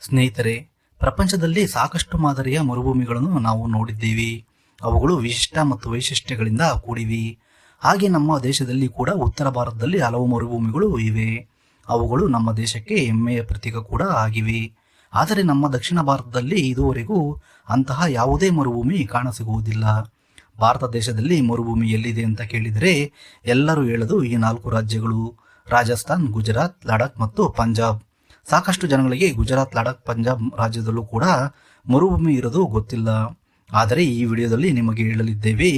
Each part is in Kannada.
ಸ್ನೇಹಿತರೆ, ಪ್ರಪಂಚದಲ್ಲಿ ಸಾಕಷ್ಟು ಮಾದರಿಯ ಮರುಭೂಮಿಗಳನ್ನು ನಾವು ನೋಡಿದ್ದೇವೆ. ಅವುಗಳು ವಿಶಿಷ್ಟ ಮತ್ತು ವೈಶಿಷ್ಟ್ಯಗಳಿಂದ ಕೂಡಿವೆ. ಹಾಗೆ ನಮ್ಮ ದೇಶದಲ್ಲಿ ಕೂಡ ಉತ್ತರ ಭಾರತದಲ್ಲಿ ಹಲವು ಮರುಭೂಮಿಗಳು ಇವೆ. ಅವುಗಳು ನಮ್ಮ ದೇಶಕ್ಕೆ ಹೆಮ್ಮೆಯ ಪ್ರತೀಕ ಕೂಡ ಆಗಿವೆ. ಆದರೆ ನಮ್ಮ ದಕ್ಷಿಣ ಭಾರತದಲ್ಲಿ ಇದುವರೆಗೂ ಅಂತಹ ಯಾವುದೇ ಮರುಭೂಮಿ ಕಾಣಸಿಗುವುದಿಲ್ಲ. ಭಾರತ ದೇಶದಲ್ಲಿ ಮರುಭೂಮಿ ಎಲ್ಲಿದೆ ಅಂತ ಕೇಳಿದರೆ ಎಲ್ಲರೂ ಹೇಳದು ಈ ನಾಲ್ಕು ರಾಜ್ಯಗಳು. ರಾಜಸ್ಥಾನ್, ಗುಜರಾತ್, ಲಡಾಖ್ ಮತ್ತು ಪಂಜಾಬ್. ಸಾಕಷ್ಟು ಜನಗಳಿಗೆ ಗುಜರಾತ್, ಲಡಾಖ್, ಪಂಜಾಬ್ ರಾಜ್ಯದಲ್ಲೂ ಕೂಡ ಮರುಭೂಮಿ ಇರೋದು ಗೊತ್ತಿಲ್ಲ. ಆದರೆ ಈ ವಿಡಿಯೋದಲ್ಲಿ ನಿಮಗೆ ಹೇಳಲಿದ್ದೇವೆ,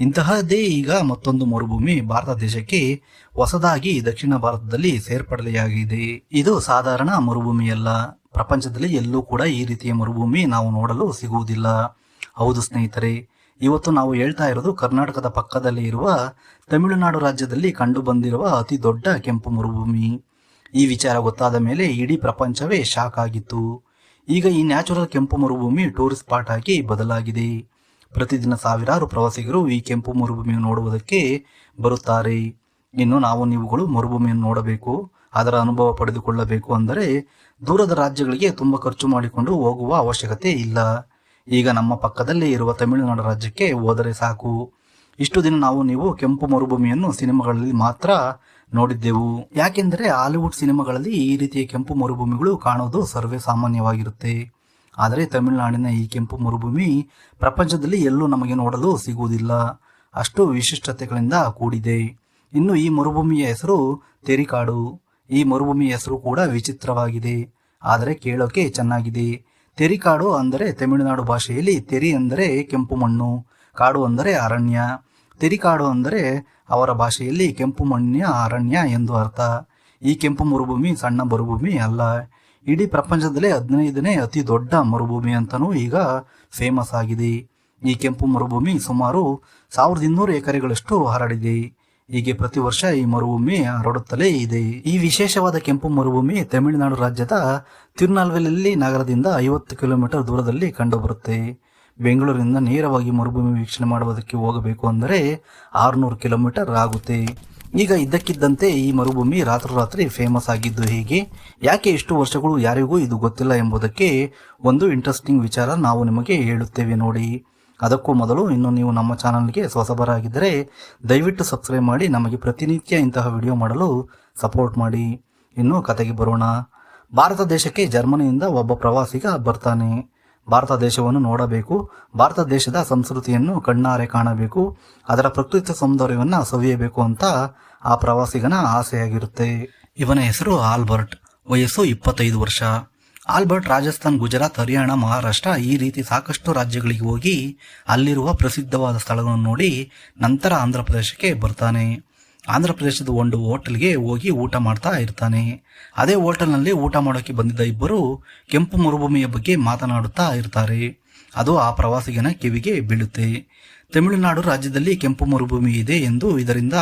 ಇಂತಹದ್ದೇ ಈಗ ಮತ್ತೊಂದು ಮರುಭೂಮಿ ಭಾರತ ದೇಶಕ್ಕೆ ಹೊಸದಾಗಿ ದಕ್ಷಿಣ ಭಾರತದಲ್ಲಿ ಸೇರ್ಪಡೆಯಾಗಿದೆ. ಇದು ಸಾಧಾರಣ ಮರುಭೂಮಿಯಲ್ಲ. ಪ್ರಪಂಚದಲ್ಲಿ ಎಲ್ಲೂ ಕೂಡ ಈ ರೀತಿಯ ಮರುಭೂಮಿ ನಾವು ನೋಡಲು ಸಿಗುವುದಿಲ್ಲ. ಹೌದು ಸ್ನೇಹಿತರೆ, ಇವತ್ತು ನಾವು ಹೇಳ್ತಾ ಇರೋದು ಕರ್ನಾಟಕದ ಪಕ್ಕದಲ್ಲಿ ಇರುವ ತಮಿಳುನಾಡು ರಾಜ್ಯದಲ್ಲಿ ಕಂಡುಬಂದಿರುವ ಅತಿ ದೊಡ್ಡ ಕೆಂಪು ಮರುಭೂಮಿ. ಈ ವಿಚಾರ ಗೊತ್ತಾದ ಮೇಲೆ ಇಡೀ ಪ್ರಪಂಚವೇ ಶಾಕ್ ಆಗಿತ್ತು. ಈಗ ಈ ನ್ಯಾಚುರಲ್ ಕೆಂಪು ಮರುಭೂಮಿ ಟೂರಿಸ್ಟ್ ಸ್ಪಾಟ್ ಆಗಿ ಬದಲಾಗಿದೆ. ಪ್ರತಿದಿನ ಸಾವಿರಾರು ಪ್ರವಾಸಿಗರು ಈ ಕೆಂಪು ಮರುಭೂಮಿಯನ್ನು ನೋಡುವುದಕ್ಕೆ ಬರುತ್ತಾರೆ. ಇನ್ನು ನಾವು ನೀವುಗಳು ಮರುಭೂಮಿಯನ್ನು ನೋಡಬೇಕು, ಅದರ ಅನುಭವ ಪಡೆದುಕೊಳ್ಳಬೇಕು ಅಂದರೆ ದೂರದ ರಾಜ್ಯಗಳಿಗೆ ತುಂಬ ಖರ್ಚು ಮಾಡಿಕೊಂಡು ಹೋಗುವ ಅವಶ್ಯಕತೆ ಇಲ್ಲ. ಈಗ ನಮ್ಮ ಪಕ್ಕದಲ್ಲೇ ಇರುವ ತಮಿಳುನಾಡು ರಾಜ್ಯಕ್ಕೆ ಹೋದರೆ ಸಾಕು. ಇಷ್ಟು ದಿನ ನಾವು ನೀವು ಕೆಂಪು ಮರುಭೂಮಿಯನ್ನು ಸಿನಿಮಾಗಳಲ್ಲಿ ಮಾತ್ರ ನೋಡಿದ್ದೆವು. ಯಾಕೆಂದರೆ ಹಾಲಿವುಡ್ ಸಿನಿಮಾಗಳಲ್ಲಿ ಈ ರೀತಿಯ ಕೆಂಪು ಮರುಭೂಮಿಗಳು ಕಾಣೋದು ಸರ್ವೇ ಸಾಮಾನ್ಯವಾಗಿರುತ್ತೆ. ಆದರೆ ತಮಿಳುನಾಡಿನ ಈ ಕೆಂಪು ಮರುಭೂಮಿ ಪ್ರಪಂಚದಲ್ಲಿ ಎಲ್ಲೂ ನಮಗೆ ನೋಡಲು ಸಿಗುವುದಿಲ್ಲ. ಅಷ್ಟು ವಿಶಿಷ್ಟತೆಗಳಿಂದ ಕೂಡಿದೆ. ಇನ್ನು ಈ ಮರುಭೂಮಿಯ ಹೆಸರು ತೆರಿಕಾಡು. ಈ ಮರುಭೂಮಿಯ ಹೆಸರು ಕೂಡ ವಿಚಿತ್ರವಾಗಿದೆ. ಆದರೆ ಕೇಳೋಕೆ ಚೆನ್ನಾಗಿದೆ. ತೆರಿಕಾಡು ಅಂದರೆ ತಮಿಳುನಾಡು ಭಾಷೆಯಲ್ಲಿ ತೆರಿ ಅಂದರೆ ಕೆಂಪು ಮಣ್ಣು, ಕಾಡು ಅಂದರೆ ಅರಣ್ಯ. ತೆರಿಕಾಡು ಅಂದರೆ ಅವರ ಭಾಷೆಯಲ್ಲಿ ಕೆಂಪು ಮಣ್ಣಿನ ಅರಣ್ಯ ಎಂದು ಅರ್ಥ. ಈ ಕೆಂಪು ಮರುಭೂಮಿ ಸಣ್ಣ ಮರುಭೂಮಿ ಅಲ್ಲ. ಇಡೀ ಪ್ರಪಂಚದಲ್ಲೇ ಹದಿನೈದನೇ ಅತಿ ದೊಡ್ಡ ಮರುಭೂಮಿ ಅಂತಲೂ ಈಗ ಫೇಮಸ್ ಆಗಿದೆ. ಈ ಕೆಂಪು ಮರುಭೂಮಿ ಸುಮಾರು ಸಾವಿರದ ಇನ್ನೂರು ಎಕರೆಗಳಷ್ಟು ಹರಡಿದೆ. ಹೀಗೆ ಪ್ರತಿ ವರ್ಷ ಈ ಮರುಭೂಮಿ ಹರಡುತ್ತಲೇ ಇದೆ. ಈ ವಿಶೇಷವಾದ ಕೆಂಪು ಮರುಭೂಮಿ ತಮಿಳುನಾಡು ರಾಜ್ಯದ ತಿರುನಾಲ್ವೆಲಲ್ಲಿ ನಗರದಿಂದ ಐವತ್ತು ಕಿಲೋಮೀಟರ್ ದೂರದಲ್ಲಿ ಕಂಡುಬರುತ್ತೆ. ಬೆಂಗಳೂರಿನಿಂದ ನೇರವಾಗಿ ಮರುಭೂಮಿ ವೀಕ್ಷಣೆ ಮಾಡುವುದಕ್ಕೆ ಹೋಗಬೇಕು ಅಂದರೆ ಆರುನೂರು ಕಿಲೋಮೀಟರ್ ಆಗುತ್ತೆ. ಈಗ ಇದ್ದಕ್ಕಿದ್ದಂತೆ ಈ ಮರುಭೂಮಿ ರಾತ್ರೋರಾತ್ರಿ ಫೇಮಸ್ ಆಗಿದ್ದು ಹೀಗೆ? ಯಾಕೆ ಇಷ್ಟು ವರ್ಷಗಳು ಯಾರಿಗೂ ಇದು ಗೊತ್ತಿಲ್ಲ ಎಂಬುದಕ್ಕೆ ಒಂದು ಇಂಟ್ರೆಸ್ಟಿಂಗ್ ವಿಚಾರ ನಾವು ನಿಮಗೆ ಹೇಳುತ್ತೇವೆ ನೋಡಿ. ಅದಕ್ಕೂ ಮೊದಲು ಇನ್ನು ನೀವು ನಮ್ಮ ಚಾನಲ್ಗೆ ಹೊಸಬರಾಗಿದ್ದರೆ ದಯವಿಟ್ಟು ಸಬ್ಸ್ಕ್ರೈಬ್ ಮಾಡಿ ನಮಗೆ ಪ್ರತಿನಿತ್ಯ ಇಂತಹ ವಿಡಿಯೋ ಮಾಡಲು ಸಪೋರ್ಟ್ ಮಾಡಿ. ಇನ್ನು ಕತೆಗೆ ಬರೋಣ. ಭಾರತ ದೇಶಕ್ಕೆ ಜರ್ಮನಿಯಿಂದ ಒಬ್ಬ ಪ್ರವಾಸಿಗ ಬರ್ತಾನೆ. ಭಾರತ ದೇಶವನ್ನು ನೋಡಬೇಕು, ಭಾರತ ದೇಶದ ಸಂಸ್ಕೃತಿಯನ್ನು ಕಣ್ಣಾರೆ ಕಾಣಬೇಕು, ಅದರ ಪ್ರಕೃತಿ ಸೌಂದರ್ಯವನ್ನು ಸವಿಯಬೇಕು ಅಂತ ಆ ಪ್ರವಾಸಿಗನ ಆಸೆಯಾಗಿರುತ್ತೆ. ಇವನ ಹೆಸರು ಆಲ್ಬರ್ಟ್. ವಯಸ್ಸು ಇಪ್ಪತ್ತೈದು ವರ್ಷ. ಆಲ್ಬರ್ಟ್ ರಾಜಸ್ಥಾನ್, ಗುಜರಾತ್, ಹರಿಯಾಣ, ಮಹಾರಾಷ್ಟ್ರ ಈ ರೀತಿ ಸಾಕಷ್ಟು ರಾಜ್ಯಗಳಿಗೆ ಹೋಗಿ ಅಲ್ಲಿರುವ ಪ್ರಸಿದ್ಧವಾದ ಸ್ಥಳಗಳನ್ನು ನೋಡಿ ನಂತರ ಆಂಧ್ರ ಪ್ರದೇಶಕ್ಕೆ ಬರ್ತಾನೆ. ಆಂಧ್ರ ಪ್ರದೇಶದ ಒಂದು ಹೋಟೆಲ್ಗೆ ಹೋಗಿ ಊಟ ಮಾಡ್ತಾ ಇರ್ತಾನೆ. ಅದೇ ಹೋಟೆಲ್ನಲ್ಲಿ ಊಟ ಮಾಡೋಕೆ ಬಂದಿದ್ದ ಇಬ್ಬರು ಕೆಂಪು ಮರುಭೂಮಿಯ ಬಗ್ಗೆ ಮಾತನಾಡುತ್ತಾ ಇರ್ತಾರೆ. ಅದು ಆ ಪ್ರವಾಸಿಗನ ಕಿವಿಗೆ ಬೀಳುತ್ತೆ. ತಮಿಳುನಾಡು ರಾಜ್ಯದಲ್ಲಿ ಕೆಂಪು ಮರುಭೂಮಿ ಇದೆ ಎಂದು ಇದರಿಂದ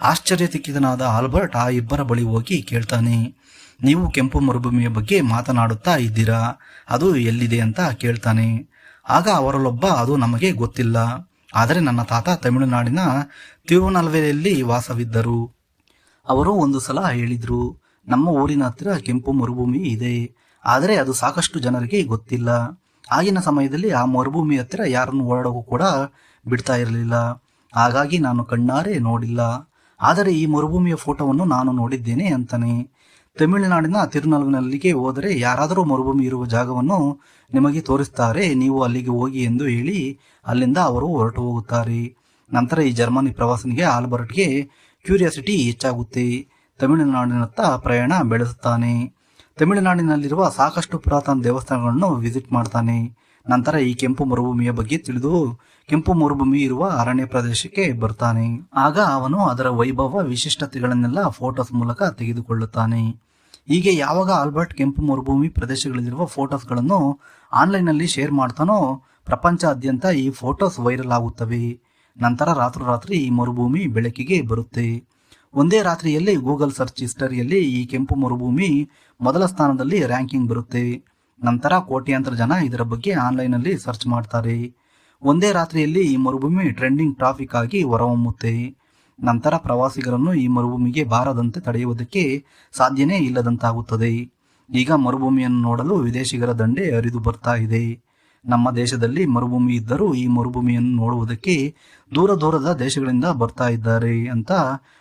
ಆಶ್ಚರ್ಯಚಕಿತನಾದ ಆಲ್ಬರ್ಟ್ ಆ ಇಬ್ಬರ ಬಳಿ ಹೋಗಿ ಕೇಳ್ತಾನೆ. ನೀವು ಕೆಂಪು ಮರುಭೂಮಿಯ ಬಗ್ಗೆ ಮಾತನಾಡುತ್ತಾ ಇದ್ದೀರಾ? ಅದು ಎಲ್ಲಿದೆ ಅಂತ ಕೇಳ್ತಾನೆ. ಆಗ ಅವರಲ್ಲೊಬ್ಬ, ಅದು ನಮಗೆ ಗೊತ್ತಿಲ್ಲ. ಆದರೆ ನನ್ನ ತಾತ ತಮಿಳುನಾಡಿನ ತಿರುವನಲ್ವೆಯಲ್ಲಿ ವಾಸವಿದ್ದರು. ಅವರು ಒಂದು ಸಲ ಹೇಳಿದರು, ನಮ್ಮ ಊರಿನ ಹತ್ತಿರ ಕೆಂಪು ಮರುಭೂಮಿ ಇದೆ, ಆದರೆ ಅದು ಸಾಕಷ್ಟು ಜನರಿಗೆ ಗೊತ್ತಿಲ್ಲ. ಆಗಿನ ಸಮಯದಲ್ಲಿ ಆ ಮರುಭೂಮಿ ಹತ್ತಿರ ಯಾರನ್ನು ಓಡಾಡೋಕ್ಕೂ ಕೂಡ ಬಿಡ್ತಾ ಇರಲಿಲ್ಲ. ಹಾಗಾಗಿ ನಾನು ಕಣ್ಣಾರೆ ನೋಡಿಲ್ಲ. ಆದರೆ ಈ ಮರುಭೂಮಿಯ ಫೋಟೋವನ್ನು ನಾನು ನೋಡಿದ್ದೇನೆ ಅಂತಾನೆ. ತಮಿಳುನಾಡಿನ ತಿರುನಲ್ವಿನಲ್ಲಿಗೆ ಹೋದರೆ ಯಾರಾದರೂ ಮರುಭೂಮಿ ಇರುವ ಜಾಗವನ್ನು ನಿಮಗೆ ತೋರಿಸ್ತಾರೆ. ನೀವು ಅಲ್ಲಿಗೆ ಹೋಗಿ ಎಂದು ಹೇಳಿ ಅಲ್ಲಿಂದ ಅವರು ಹೊರಟು ಹೋಗುತ್ತಾರೆ. ನಂತರ ಈ ಜರ್ಮನಿ ಪ್ರವಾಸನಿಗೆ ಆಲ್ಬರ್ಟ್ಗೆ ಕ್ಯೂರಿಯಾಸಿಟಿ ಹೆಚ್ಚಾಗುತ್ತೆ. ತಮಿಳುನಾಡಿನತ್ತ ಪ್ರಯಾಣ ಬೆಳೆಸುತ್ತಾನೆ. ತಮಿಳುನಾಡಿನಲ್ಲಿರುವ ಸಾಕಷ್ಟು ಪುರಾತನ ದೇವಸ್ಥಾನಗಳನ್ನು ವಿಸಿಟ್ ಮಾಡ್ತಾನೆ. ನಂತರ ಈ ಕೆಂಪು ಮರುಭೂಮಿಯ ಬಗ್ಗೆ ತಿಳಿದು ಕೆಂಪು ಮರುಭೂಮಿ ಇರುವ ಅರಣ್ಯ ಪ್ರದೇಶಕ್ಕೆ ಬರ್ತಾನೆ. ಆಗ ಅವನು ಅದರ ವೈಭವ ವಿಶಿಷ್ಟತೆಗಳನ್ನೆಲ್ಲ ಫೋಟೋಸ್ ಮೂಲಕ ತೆಗೆದುಕೊಳ್ಳುತ್ತಾನೆ. ಹೀಗೆ ಯಾವಾಗ ಆಲ್ಬರ್ಟ್ ಕೆಂಪು ಮರುಭೂಮಿ ಪ್ರದೇಶಗಳಲ್ಲಿರುವ ಫೋಟೋಸ್ಗಳನ್ನು ಆನ್ಲೈನ್ನಲ್ಲಿ ಶೇರ್ ಮಾಡ್ತಾನೋ ಪ್ರಪಂಚಾದ್ಯಂತ ಈ ಫೋಟೋಸ್ ವೈರಲ್ ಆಗುತ್ತವೆ. ನಂತರ ರಾತ್ರೋರಾತ್ರಿ ಈ ಮರುಭೂಮಿ ಬೆಳಕಿಗೆ ಬರುತ್ತೆ. ಒಂದೇ ರಾತ್ರಿಯಲ್ಲಿ ಗೂಗಲ್ ಸರ್ಚ್ ಹಿಸ್ಟರಿಯಲ್ಲಿ ಈ ಕೆಂಪು ಮರುಭೂಮಿ ಮೊದಲ ಸ್ಥಾನದಲ್ಲಿ ರ್ಯಾಂಕಿಂಗ್ ಬರುತ್ತೆ. ನಂತರ ಕೋಟ್ಯಾಂತರ ಜನ ಇದರ ಬಗ್ಗೆ ಆನ್ಲೈನಲ್ಲಿ ಸರ್ಚ್ ಮಾಡ್ತಾರೆ. ಒಂದೇ ರಾತ್ರಿಯಲ್ಲಿ ಈ ಮರುಭೂಮಿ ಟ್ರೆಂಡಿಂಗ್ ಟ್ರಾಫಿಕ್ ಆಗಿ ಹೊರಹೊಮ್ಮುತ್ತೆ. ನಂತರ ಪ್ರವಾಸಿಗರನ್ನು ಈ ಮರುಭೂಮಿಗೆ ಬಾರದಂತೆ ತಡೆಯುವುದಕ್ಕೆ ಸಾಧ್ಯನೇ ಇಲ್ಲದಂತಾಗುತ್ತದೆ. ಈಗ ಮರುಭೂಮಿಯನ್ನು ನೋಡಲು ವಿದೇಶಿಗರ ದಂಡೆ ಹರಿದು ಬರ್ತಾ ಇದೆ. ನಮ್ಮ ದೇಶದಲ್ಲಿ ಮರುಭೂಮಿ ಇದ್ದರೂ ಈ ಮರುಭೂಮಿಯನ್ನು ನೋಡುವುದಕ್ಕೆ ದೂರ ದೂರದ ದೇಶಗಳಿಂದ ಬರ್ತಾ ಇದ್ದಾರೆ ಅಂತ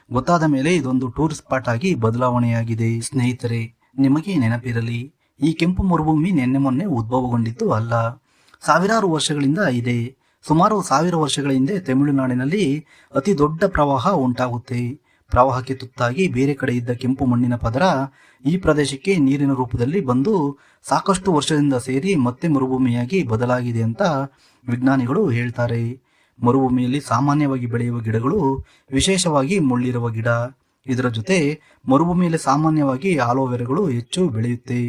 ಗೊತ್ತಾದ ಮೇಲೆ ಇದೊಂದು ಟೂರಿಸ್ಟ್ ಸ್ಪಾಟ್ ಆಗಿ ಬದಲಾವಣೆಯಾಗಿದೆ. ಸ್ನೇಹಿತರೆ, ನಿಮಗೆ ನೆನಪಿರಲಿ ಈ ಕೆಂಪು ಮರುಭೂಮಿ ನಿನ್ನೆ ಮೊನ್ನೆ ಉದ್ಭವಗೊಂಡಿದ್ದು ಅಲ್ಲ, ಸಾವಿರಾರು ವರ್ಷಗಳಿಂದ ಇದೆ. ಸುಮಾರು ಸಾವಿರ ವರ್ಷಗಳ ಹಿಂದೆ ತಮಿಳುನಾಡಿನಲ್ಲಿ ಅತಿ ದೊಡ್ಡ ಪ್ರವಾಹ ಉಂಟಾಗುತ್ತೆ. ಪ್ರವಾಹಕ್ಕೆ ತುತ್ತಾಗಿ ಬೇರೆ ಕಡೆ ಇದ್ದ ಕೆಂಪು ಮಣ್ಣಿನ ಪದರ ಈ ಪ್ರದೇಶಕ್ಕೆ ನೀರಿನ ರೂಪದಲ್ಲಿ ಬಂದು ಸಾಕಷ್ಟು ವರ್ಷದಿಂದ ಸೇರಿ ಮತ್ತೆ ಮರುಭೂಮಿಯಾಗಿ ಬದಲಾಗಿದೆ ಅಂತ ವಿಜ್ಞಾನಿಗಳು ಹೇಳ್ತಾರೆ. ಮರುಭೂಮಿಯಲ್ಲಿ ಸಾಮಾನ್ಯವಾಗಿ ಬೆಳೆಯುವ ಗಿಡಗಳು ವಿಶೇಷವಾಗಿ ಮುಳ್ಳಿರುವ ಗಿಡ. ಇದರ ಜೊತೆ ಮರುಭೂಮಿಯಲ್ಲಿ ಸಾಮಾನ್ಯವಾಗಿ ಆಲೋವೆರಗಳು ಹೆಚ್ಚು ಬೆಳೆಯುತ್ತೆ.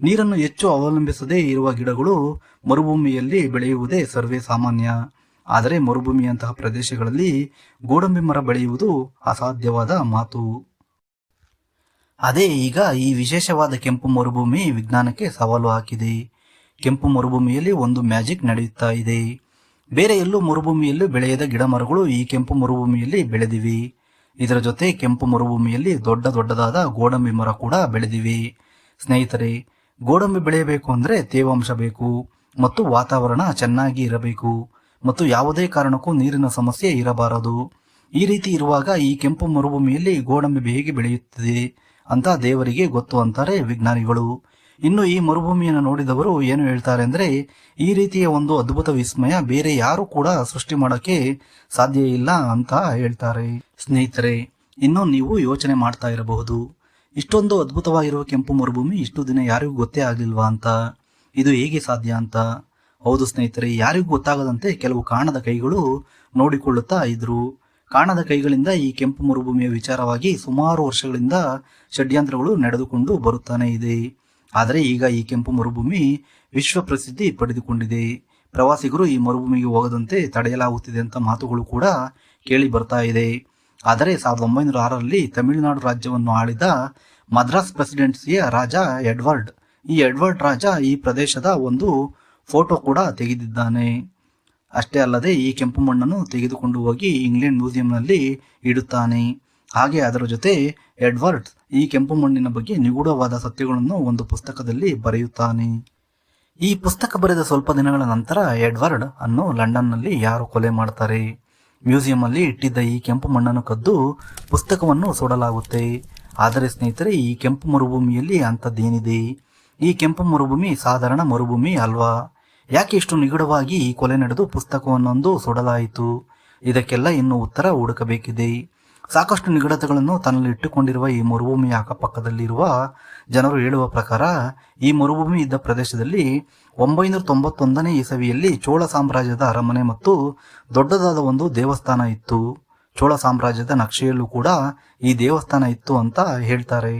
ನೀರನ್ನು ಹೆಚ್ಚು ಅವಲಂಬಿಸದೇ ಇರುವ ಗಿಡಗಳು ಮರುಭೂಮಿಯಲ್ಲಿ ಬೆಳೆಯುವುದೇ ಸರ್ವೇ ಸಾಮಾನ್ಯ. ಆದರೆ ಮರುಭೂಮಿಯಂತಹ ಪ್ರದೇಶಗಳಲ್ಲಿ ಗೋಡಂಬಿ ಮರ ಬೆಳೆಯುವುದು ಅಸಾಧ್ಯವಾದ ಮಾತು. ಅದೇ ಈಗ ಈ ವಿಶೇಷವಾದ ಕೆಂಪು ಮರುಭೂಮಿ ವಿಜ್ಞಾನಕ್ಕೆ ಸವಾಲು ಹಾಕಿದೆ. ಕೆಂಪು ಮರುಭೂಮಿಯಲ್ಲಿ ಒಂದು ಮ್ಯಾಜಿಕ್ ನಡೆಯುತ್ತಾ ಇದೆ. ಬೇರೆ ಎಲ್ಲೂ ಮರುಭೂಮಿಯಲ್ಲೂ ಬೆಳೆಯದ ಗಿಡ ಮರಗಳು ಈ ಕೆಂಪು ಮರುಭೂಮಿಯಲ್ಲಿ ಬೆಳೆದಿವೆ. ಇದರ ಜೊತೆ ಕೆಂಪು ಮರುಭೂಮಿಯಲ್ಲಿ ದೊಡ್ಡ ದೊಡ್ಡದಾದ ಗೋಡಂಬಿ ಮರ ಕೂಡ ಬೆಳೆದಿವೆ. ಸ್ನೇಹಿತರೆ ಗೋಡಂಬಿ ಬೆಳೆಯಬೇಕು ಅಂದರೆ ತೇವಾಂಶ ಬೇಕು, ಮತ್ತು ವಾತಾವರಣ ಚೆನ್ನಾಗಿ ಇರಬೇಕು, ಮತ್ತು ಯಾವುದೇ ಕಾರಣಕ್ಕೂ ನೀರಿನ ಸಮಸ್ಯೆ ಇರಬಾರದು. ಈ ರೀತಿ ಇರುವಾಗ ಈ ಕೆಂಪು ಮರುಭೂಮಿಯಲ್ಲಿ ಗೋಡಂಬಿ ಹೇಗೆ ಬೆಳೆಯುತ್ತದೆ ಅಂತ ದೇವರಿಗೆ ಗೊತ್ತು ಅಂತಾರೆ ವಿಜ್ಞಾನಿಗಳು. ಇನ್ನು ಈ ಮರುಭೂಮಿಯನ್ನು ನೋಡಿದವರು ಏನು ಹೇಳ್ತಾರೆ ಅಂದರೆ, ಈ ರೀತಿಯ ಒಂದು ಅದ್ಭುತ ವಿಸ್ಮಯ ಬೇರೆ ಯಾರು ಕೂಡ ಸೃಷ್ಟಿ ಮಾಡೋಕ್ಕೆ ಸಾಧ್ಯ ಇಲ್ಲ ಅಂತ ಹೇಳ್ತಾರೆ. ಸ್ನೇಹಿತರೆ, ಇನ್ನು ನೀವು ಯೋಚನೆ ಮಾಡ್ತಾ ಇರಬಹುದು. ಇಷ್ಟೊಂದು ಅದ್ಭುತವಾಗಿರುವ ಕೆಂಪು ಮರುಭೂಮಿ ಇಷ್ಟು ದಿನ ಯಾರಿಗೂ ಗೊತ್ತೇ ಆಗಲಿಲ್ವಾ ಅಂತ, ಇದು ಹೇಗೆ ಸಾಧ್ಯ ಅಂತ ಹೌದು ಸ್ನೇಹಿತರೆ, ಯಾರಿಗೂ ಗೊತ್ತಾಗದಂತೆ ಕೆಲವು ಕಾಣದ ಕೈಗಳು ನೋಡಿಕೊಳ್ಳುತ್ತಾ ಇದ್ರು. ಕಾಣದ ಕೈಗಳಿಂದ ಈ ಕೆಂಪು ಮರುಭೂಮಿಯ ವಿಚಾರವಾಗಿ ಸುಮಾರು ವರ್ಷಗಳಿಂದ ಷಡ್ಯಂತ್ರಗಳು ನಡೆದುಕೊಂಡು ಬರುತ್ತಾನೆ ಇದೆ. ಆದರೆ ಈಗ ಈ ಕೆಂಪು ಮರುಭೂಮಿ ವಿಶ್ವ ಪ್ರಸಿದ್ಧಿ ಪಡೆದುಕೊಂಡಿದೆ. ಪ್ರವಾಸಿಗರು ಈ ಮರುಭೂಮಿಗೆ ಹೋಗದಂತೆ ತಡೆಯಲಾಗುತ್ತಿದೆ ಅಂತ ಮಾತುಗಳು ಕೂಡ ಕೇಳಿ ಬರ್ತಾ ಇದೆ. ಆದರೆ ಸಾವಿರದ ಒಂಬೈನೂರ ಆರರಲ್ಲಿ ತಮಿಳುನಾಡು ರಾಜ್ಯವನ್ನು ಆಳಿದ ಮದ್ರಾಸ್ ಪ್ರೆಸಿಡೆನ್ಸಿಯ ರಾಜ ಎಡ್ವರ್ಡ್. ಈ ಎಡ್ವರ್ಡ್ ರಾಜ ಈ ಪ್ರದೇಶದ ಒಂದು ಫೋಟೋ ಕೂಡ ತೆಗೆದಿದ್ದಾನೆ. ಅಷ್ಟೇ ಅಲ್ಲದೆ ಈ ಕೆಂಪು ಮಣ್ಣನ್ನು ತೆಗೆದುಕೊಂಡು ಹೋಗಿ ಇಂಗ್ಲೆಂಡ್ ಮ್ಯೂಸಿಯಂನಲ್ಲಿ ಇಡುತ್ತಾನೆ. ಹಾಗೆ ಅದರ ಜೊತೆ ಎಡ್ವರ್ಡ್ ಈ ಕೆಂಪು ಮಣ್ಣಿನ ಬಗ್ಗೆ ನಿಗೂಢವಾದ ಸತ್ಯಗಳನ್ನು ಒಂದು ಪುಸ್ತಕದಲ್ಲಿ ಬರೆಯುತ್ತಾನೆ. ಈ ಪುಸ್ತಕ ಬರೆದ ಸ್ವಲ್ಪ ದಿನಗಳ ನಂತರ ಎಡ್ವರ್ಡ್ ಅನ್ನು ಲಂಡನ್ನಲ್ಲಿ ಯಾರು ಕೊಲೆ ಮಾಡ್ತಾರೆ? ಮ್ಯೂಸಿಯಂ ಅಲ್ಲಿ ಇಟ್ಟಿದ್ದ ಈ ಕೆಂಪು ಮಣ್ಣನ್ನು ಕದ್ದು ಪುಸ್ತಕವನ್ನು ಸುಡಲಾಗುತ್ತೆ. ಆದರೆ ಸ್ನೇಹಿತರೆ, ಈ ಕೆಂಪು ಮರುಭೂಮಿಯಲ್ಲಿ ಅಂಥದ್ದೇನಿದೆ? ಈ ಕೆಂಪು ಮರುಭೂಮಿ ಸಾಧಾರಣ ಮರುಭೂಮಿ ಅಲ್ವಾ? ಯಾಕೆ ಇಷ್ಟು ನಿಗಡವಾಗಿ ಈ ಕೊಲೆ ನಡೆದು ಪುಸ್ತಕವನ್ನೊಂದು ಸುಡಲಾಯಿತು? ಇದಕ್ಕೆಲ್ಲ ಇನ್ನು ಉತ್ತರ ಹುಡುಕಬೇಕಿದೆ. ಸಾಕಷ್ಟು ನಿಗಡತೆಗಳನ್ನು ತನ್ನಲ್ಲಿ ಇಟ್ಟುಕೊಂಡಿರುವ ಈ ಮರುಭೂಮಿಯ ಅಕ್ಕಪಕ್ಕದಲ್ಲಿರುವ ಜನರು ಹೇಳುವ ಪ್ರಕಾರ, ಈ ಮರುಭೂಮಿ ಇದ್ದ ಪ್ರದೇಶದಲ್ಲಿ ಒಂಬೈನೂರ ತೊಂಬತ್ತೊಂದನೇ ಇಸವಿಯಲ್ಲಿ ಚೋಳ ಸಾಮ್ರಾಜ್ಯದ ಅರಮನೆ ಮತ್ತು ದೊಡ್ಡದಾದ ಒಂದು ದೇವಸ್ಥಾನ ಇತ್ತು. ಚೋಳ ಸಾಮ್ರಾಜ್ಯದ ನಕ್ಷೆಯಲ್ಲೂ ಕೂಡ ಈ ದೇವಸ್ಥಾನ ಇತ್ತು ಅಂತ ಹೇಳ್ತಾರೆ.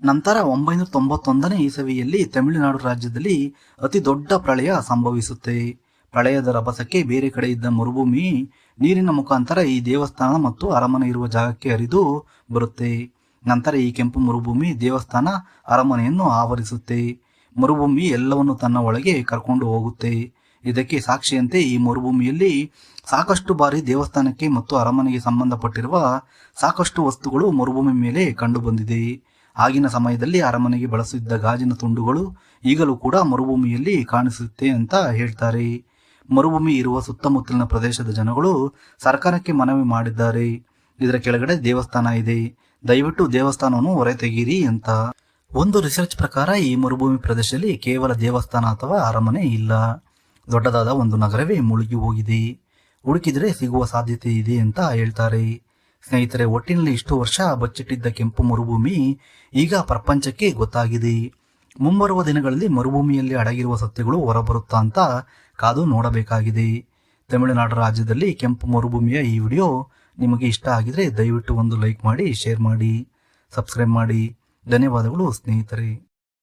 ನಂತರ ಒಂಬೈನೂರ ತೊಂಬತ್ತೊಂದನೇ ಇಸವಿಯಲ್ಲಿ ತಮಿಳುನಾಡು ರಾಜ್ಯದಲ್ಲಿ ಅತಿ ದೊಡ್ಡ ಪ್ರಳಯ ಸಂಭವಿಸುತ್ತೆ. ಪ್ರಳಯದ ರಭಸಕ್ಕೆ ಬೇರೆ ಕಡೆ ಇದ್ದ ಮರುಭೂಮಿ ನೀರಿನ ಮುಖಾಂತರ ಈ ದೇವಸ್ಥಾನ ಮತ್ತು ಅರಮನೆ ಇರುವ ಜಾಗಕ್ಕೆ ಹರಿದು ಬರುತ್ತೆ. ನಂತರ ಈ ಕೆಂಪು ಮರುಭೂಮಿ ದೇವಸ್ಥಾನ ಅರಮನೆಯನ್ನು ಆವರಿಸುತ್ತೆ. ಮರುಭೂಮಿ ಎಲ್ಲವನ್ನು ತನ್ನ ಒಳಗೆ ಕರ್ಕೊಂಡು ಹೋಗುತ್ತೆ. ಇದಕ್ಕೆ ಸಾಕ್ಷಿಯಂತೆ ಈ ಮರುಭೂಮಿಯಲ್ಲಿ ಸಾಕಷ್ಟು ಬಾರಿ ದೇವಸ್ಥಾನಕ್ಕೆ ಮತ್ತು ಅರಮನೆಗೆ ಸಂಬಂಧಪಟ್ಟಿರುವ ಸಾಕಷ್ಟು ವಸ್ತುಗಳು ಮರುಭೂಮಿ ಮೇಲೆ ಕಂಡುಬಂದಿದೆ. ಆಗಿನ ಸಮಯದಲ್ಲಿ ಅರಮನೆಗೆ ಬಳಸುತ್ತಿದ್ದ ಗಾಜಿನ ತುಂಡುಗಳು ಈಗಲೂ ಕೂಡ ಮರುಭೂಮಿಯಲ್ಲಿ ಕಾಣಿಸುತ್ತೆ ಅಂತ ಹೇಳ್ತಾರೆ. ಮರುಭೂಮಿ ಇರುವ ಸುತ್ತಮುತ್ತಲಿನ ಪ್ರದೇಶದ ಜನಗಳು ಸರ್ಕಾರಕ್ಕೆ ಮನವಿ ಮಾಡಿದ್ದಾರೆ. ಇದರ ಕೆಳಗಡೆ ದೇವಸ್ಥಾನ ಇದೆ. ದಯವಿಟ್ಟು ದೇವಸ್ಥಾನವನ್ನು ಹೊರತೆಗೀರಿ ಅಂತ. ಒಂದು ರಿಸರ್ಚ್ ಪ್ರಕಾರ ಈ ಮರುಭೂಮಿ ಪ್ರದೇಶದಲ್ಲಿ ಕೇವಲ ದೇವಸ್ಥಾನ ಅಥವಾ ಅರಮನೆ ಇಲ್ಲ. ದೊಡ್ಡದಾದ ಒಂದು ನಗರವೇ ಮುಳುಗಿ ಹೋಗಿದೆ. ಹುಡುಕಿದರೆ ಸಿಗುವ ಸಾಧ್ಯತೆ ಇದೆ ಅಂತ ಹೇಳ್ತಾರೆ. ಸ್ನೇಹಿತರೆ, ಒಟ್ಟಿನಲ್ಲಿ ಇಷ್ಟು ವರ್ಷ ಬಚ್ಚಿಟ್ಟಿದ್ದ ಕೆಂಪು ಮರುಭೂಮಿ ಈಗ ಪ್ರಪಂಚಕ್ಕೆ ಗೊತ್ತಾಗಿದೆ. ಮುಂಬರುವ ದಿನಗಳಲ್ಲಿ ಮರುಭೂಮಿಯಲ್ಲಿ ಅಡಗಿರುವ ಸತ್ಯಗಳು ಹೊರಬರುತ್ತಾ ಅಂತ ಕಾದು ನೋಡಬೇಕಾಗಿದೆ. ತಮಿಳುನಾಡು ರಾಜ್ಯದಲ್ಲಿ ಕೆಂಪು ಮರುಭೂಮಿಯ ಈ ವಿಡಿಯೋ ನಿಮಗೆ ಇಷ್ಟ ಆಗಿದ್ರೆ ದಯವಿಟ್ಟು ಒಂದು ಲೈಕ್ ಮಾಡಿ, ಶೇರ್ ಮಾಡಿ, ಸಬ್ಸ್ಕ್ರೈಬ್ ಮಾಡಿ. ಧನ್ಯವಾದಗಳು ಸ್ನೇಹಿತರೆ.